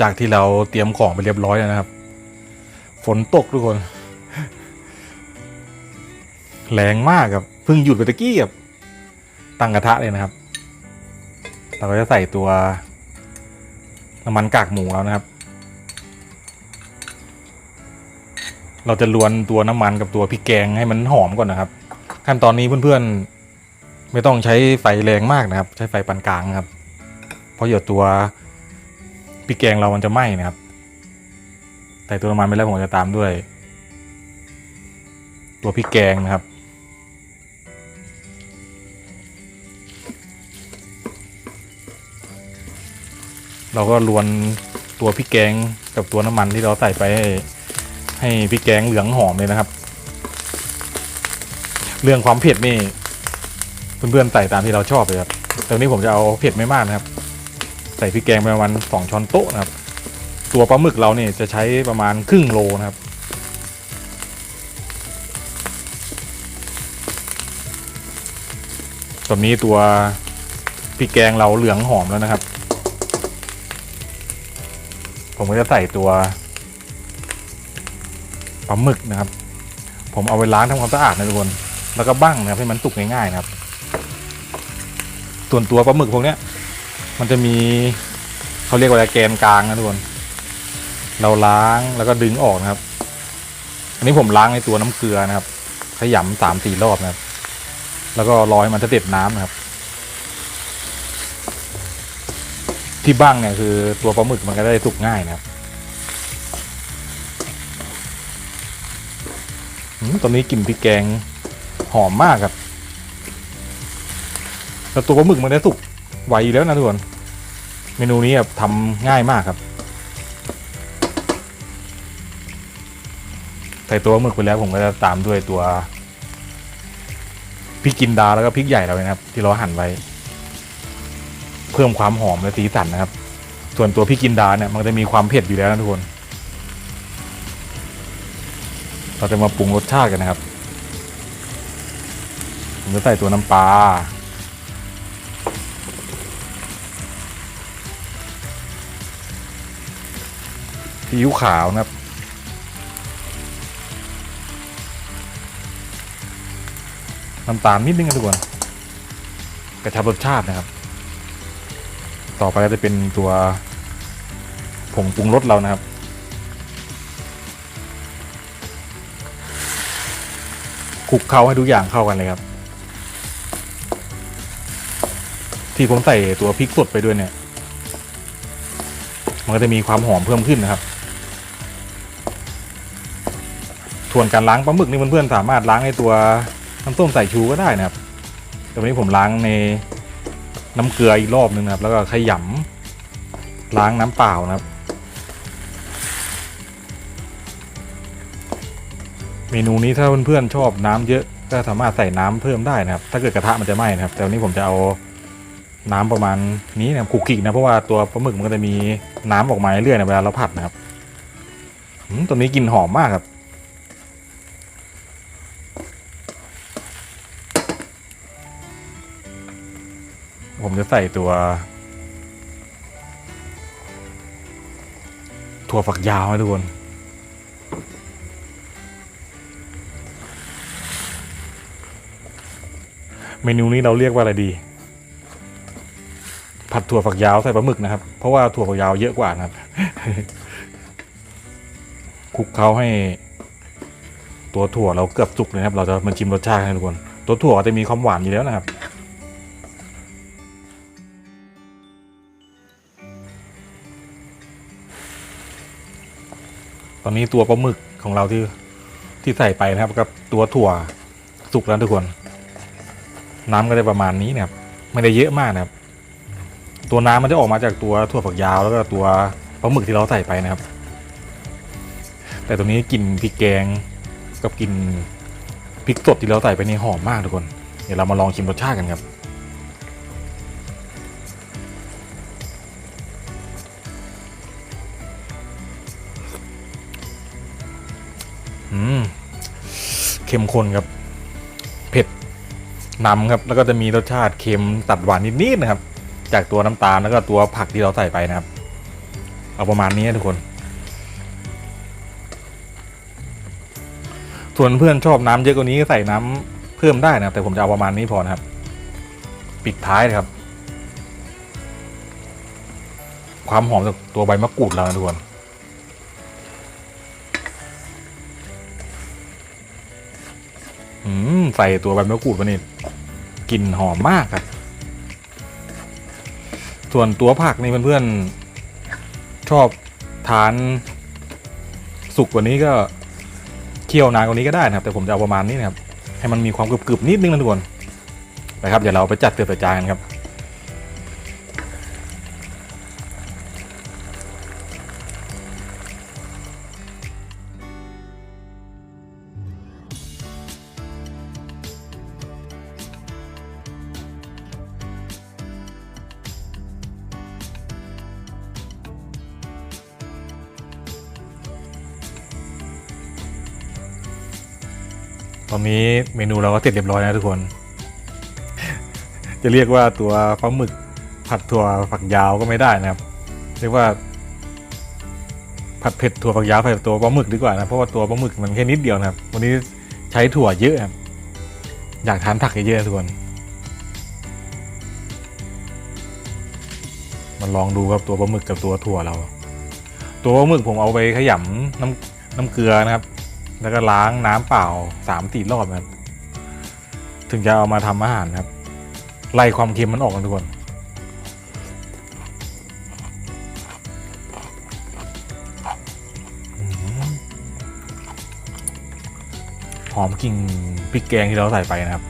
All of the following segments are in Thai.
จากที่เราเตรียมของไปเรียบร้อยแล้วนะครับ ฝนตกทุกคน แรงมากครับเพิ่งหยุดไปตะกี้ครับตั้งกระทะเลยนะครับ เราก็จะใส่ตัวน้ำมันกากหมูแล้วนะครับ เราจะลวนตัวน้ำมันกับตัวพริกแกงให้มันหอมก่อนนะครับ ขั้นตอนนี้เพื่อนๆ ไม่ต้องใช้ไฟแรงมากนะครับ ใช้ไฟปานกลางครับ เพราะเดี๋ยวตัว พริกแกงเรามันจะไหม้นะครับใส่ตัวน้ำมันไปแล้วผมจะตามด้วย ตัวพริกแกงนะครับ เราก็ลวนตัวพริกแกงกับตัวน้ำมันที่เราใส่ไปให้ให้พริกแกงเหลืองหอมเลยนะครับ เรื่องความเผ็ดนี่เพื่อนๆใส่ตามที่เราชอบเลยครับแต่วันนี้ผมจะเอาเผ็ดไม่มากนะครับ ใส่พริกแกงประมาณสองช้อนโต๊ะนะครับ ตัวปลาหมึกเราเนี่ยจะใช้ประมาณครึ่งโลนะครับตอนนี้ตัวพริกแกงเราเหลืองหอมแล้วนะครับ ผมก็จะใส่ตัวปลาหมึกนะครับ ผมเอาไปล้างทำความสะอาดนะทุกคน แล้วก็บั้งนะครับให้มันสุกง่ายๆนะครับ ส่วนตัวปลาหมึกพวกเนี้ย มันจะมีเขาเรียกว่าแกนกลางนะทุกคนเราล้างแล้วก็ดึงออกนะครับ อันนี้ผมล้างในตัวน้ำเกลือนะครับ ขยำสามสี่รอบนะครับ แล้วก็รอให้มันจะเด็ดน้ำนะครับ ที่บ้างเนี่ยคือตัวปลาหมึกมันก็ได้สุกง่ายนะครับตอนนี้กลิ่นพริกแกงหอมมากครับแล้วตัวปลาหมึกมันได้สุก ไวอยู่แล้วนะทุกคน เมนูนี้แบบทำง่ายมากครับ ใส่ตัวหมึกไปแล้วผมก็จะตามด้วยตัวพริกกินดาแล้วก็พริกใหญ่เรานะครับ ที่เราหั่นไว้ เพิ่มความหอมและสีสันนะครับ ส่วนตัวพริกกินดาเนี่ยมันจะมีความเผ็ดอยู่แล้วนะทุกคน เราจะมาปรุงรสชาติกันนะครับ ผมจะใส่ตัวน้ำปลา ซีอิ๊วขาวนะครับ น้ำตาลนิดนึงนะทุกคนกระชับรสชาตินะครับ ต่อไปก็จะเป็นตัวผงปรุงรสเรานะครับ คลุกเคล้าให้ทุกอย่างเข้ากันเลยครับ ที่ผมใส่ตัวพริกสดไปด้วยเนี่ย มันก็จะมีความหอมเพิ่มขึ้นนะครับ ส่วนการล้างปลาหมึกนี่เพื่อนๆสามารถล้างในตัวน้ำส้มสายชูก็ได้นะครับแต่วันนี้ผมล้างในน้ำเกลืออีกรอบนึงนะครับ แล้วก็ขยำล้างน้ำเปล่านะครับ เมนูนี้ถ้าเพื่อนๆชอบน้ำเยอะก็สามารถใส่น้ำเพิ่มได้นะครับ ถ้าเกิดกระทะมันจะไหม้นะครับ แต่วันนี้ผมจะเอาน้ำประมาณนี้นะครับคุกกี้นะเพราะว่าตัวปลาหมึกมันก็จะมีน้ำออกมาเรื่อยๆนะเวลาเราผัดนะครับอืมตัวนี้กลิ่นหอมมากครับ ผมจะใส่ตัว ถั่วฝักยาวนะทุกคนเมนูนี้เราเรียกว่าอะไรดี ผัดถั่วฝักยาวใส่ปลาหมึกนะครับ เพราะว่าถั่วฝักยาวเยอะกว่านะครับคลุกเคล้าให้ ตัวถั่วเราเกือบสุกเลยครับ เราจะมาชิมรสชาติให้ทุกคน ตัวถั่วจะมีความหวานอยู่แล้วนะครับ อนนี้ตัวปลาหมึกของเราที่ที่ใส่ไปนะครับกับตัวถั่วสุกแล้วทุกคน น้ำก็ได้ประมาณนี้นะครับไม่ได้เยอะมากนะครับ ตัวน้ำมันจะออกมาจากตัวถั่วฝักยาวแล้วก็ตัวปลาหมึกที่เราใส่ไปนะครับ แต่ตัวนี้กลิ่นพริกแกงกับกลิ่นพริกสดที่เราใส่ไปนี่หอมมากทุกคน เดี๋ยวเรามาลองชิมรสชาติกันครับ เข้มข้นครับ เผ็ดนำครับ แล้วก็จะมีรสชาติเค็มตัดหวานนิดๆนะครับ จากตัวน้ำตาลแล้วก็ตัวผักที่เราใส่ไปนะครับ เอาประมาณนี้นะทุกคน ส่วนเพื่อนชอบน้ำเยอะกว่านี้ก็ใส่น้ำเพิ่มได้นะครับ แต่ผมจะเอาประมาณนี้พอนะครับ ปิดท้ายนะครับ ความหอมจากตัวใบมะกรูดเรานะทุกคน ใส่ตัวใบมะกรูดมานี่กลิ่นหอมมากครับ ส่วนตัวผักนี่เพื่อนๆชอบทานสุกกว่านี้ก็เคี่ยวนานกว่านี้ก็ได้นะครับ แต่ผมจะเอาประมาณนี้นะครับ ให้มันมีความกรึบๆนิดนึงนะทุกคนนะครับเดี๋ยวเราไปจัดเตรียมจานกันครับ ตอนนี้เมนูเราก็เสร็จเรียบร้อยแล้วทุกคน จะเรียกว่าตัวปลาหมึกผัดถั่วฝักยาวก็ไม่ได้นะครับ เรียกว่า ผัดเผ็ดถั่วฝักยาวใส่ตัวปลาหมึกดีกว่านะ เพราะว่าตัวปลาหมึกมันแค่นิดเดียวนะครับ วันนี้ใช้ถั่วเยอะครับอยากทานผักเยอะๆทุกคนมาลองดูครับตัวปลาหมึกกับตัวถั่วเรา ตัวปลาหมึกผมเอาไปขยำน้ำน้ำเกลือนะครับ แล้วก็ล้างน้ำเปล่าสามสี่รอบนะครับ ถึงจะเอามาทำอาหารนะครับ ไล่ความเค็มมันออกนทุกคนหอมกลิ่นพริกแกงที่เราใส่ไปนะครับ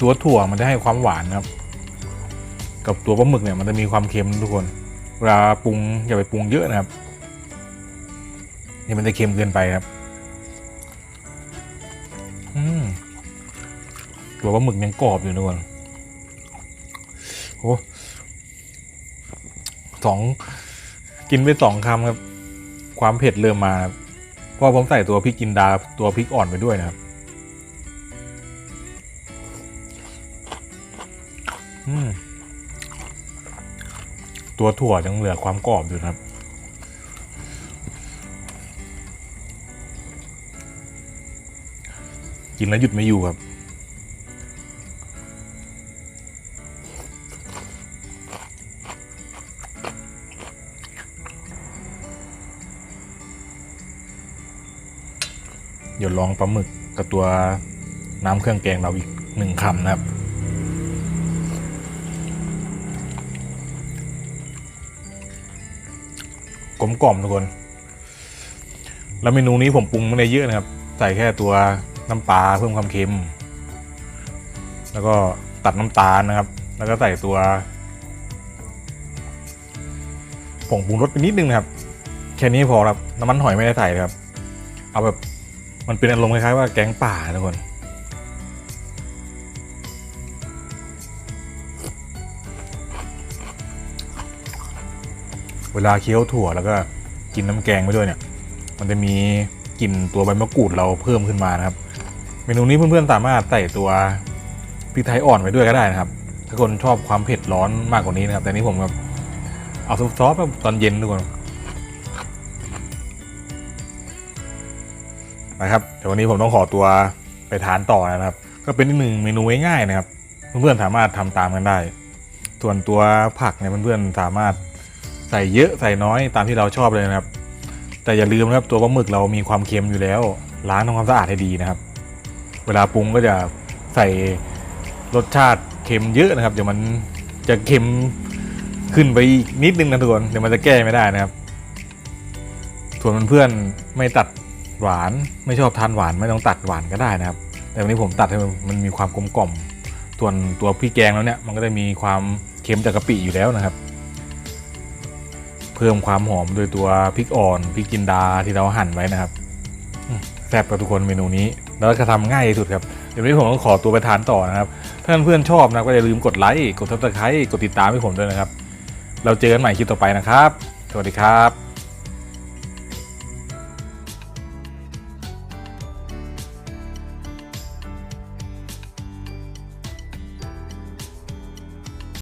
ตัวถั่วมันจะให้ความหวานครับ กับตัวปลาหมึกเนี่ยมันจะมีความเค็มทุกคน เวลาปรุงอย่าไปปรุงเยอะนะครับนี่มันจะเค็มเกินไปครับ อืมตัวปลาหมึกยังกรอบอยู่นะทุกคนโอ้สองกินไปสองคำครับ ความเผ็ดเริ่มมาเพราะผมใส่ตัวพริกจินดาตัวพริกอ่อนไปด้วยนะครับ ตัวถั่วยังเหลือความกรอบอยู่นะครับ กินแล้วหยุดไม่อยู่ครับเดี๋ยวลองปลาหมึกกับตัวน้ำเครื่องแกงเราอีกหนึ่งคำนะครับ ลมกล่อมทุกคน แล้วเมนูนี้ผมปรุงไม่ได้เยอะนะครับ ใส่แค่ตัวน้ำปลาเพิ่มความเค็ม แล้วก็ตัดน้ำตาลนะครับ แล้วก็ใส่ตัวผงปรุงรสไปนิดนึงนะครับ แค่นี้พอครับ น้ำมันหอยไม่ได้ใส่ครับ เอาแบบมันเป็นอารมณ์คล้ายๆว่าแกงป่าทุกคน เวลาเคี้ยวถั่วแล้วก็กินน้ำแกงไปด้วยเนี่ย มันจะมีกลิ่นตัวใบมะกรูดเราเพิ่มขึ้นมานะครับ เมนูนี้เพื่อนๆสามารถใส่ตัวพริกไทยอ่อนไปด้วยก็ได้นะครับ ถ้าคนชอบความเผ็ดร้อนมากกว่านี้นะครับ แต่นี้ผมแบบเอาซอสแบบตอนเย็นทุกคนนะครับเดี๋ยววันนี้ผมต้องขอตัวไปทานต่อนะครับ ก็เป็นอีกหนึ่งเมนูง่ายๆนะครับ เพื่อนๆสามารถทำตามกันได้ ส่วนตัวผักเนี่ยเพื่อนๆสามารถ ใส่เยอะใส่น้อยตามที่เราชอบเลยนะครับ แต่อย่าลืมนะครับตัวปลาหมึกเรามีความเค็มอยู่แล้วล้างทำความสะอาดให้ดีนะครับ เวลาปรุงก็จะใส่รสชาติเค็มเยอะนะครับ เดี๋ยวมันจะเค็มขึ้นไปอีกนิดนึงนะทุกคนเดี๋ยวมันจะแก้ไม่ได้นะครับ ส่วนเพื่อนๆไม่ตัดหวานไม่ชอบทานหวานไม่ต้องตัดหวานก็ได้นะครับ แต่วันนี้ผมตัดให้มันมีความกลมกล่อมส่วนตัวพริกแกงแล้วเนี่ยมันก็จะมีความเค็มจากกะปิอยู่แล้วนะครับ เพิ่มความหอมโดยตัวพริกอ่อนพริกจินดาที่เราหั่นไว้นะครับแซ่บกับทุกคนเมนูนี้ แล้วก็ทำง่ายที่สุดครับเดี๋ยววันนี้ผมต้องขอตัวไปทานต่อนะครับถ้าเพื่อนๆชอบนะก็อย่าลืมกดไลค์กดซับสไครต์กดติดตามให้ผมด้วยนะครับ เราเจอกันใหม่คลิปต่อไปนะครับ สวัสดีครับ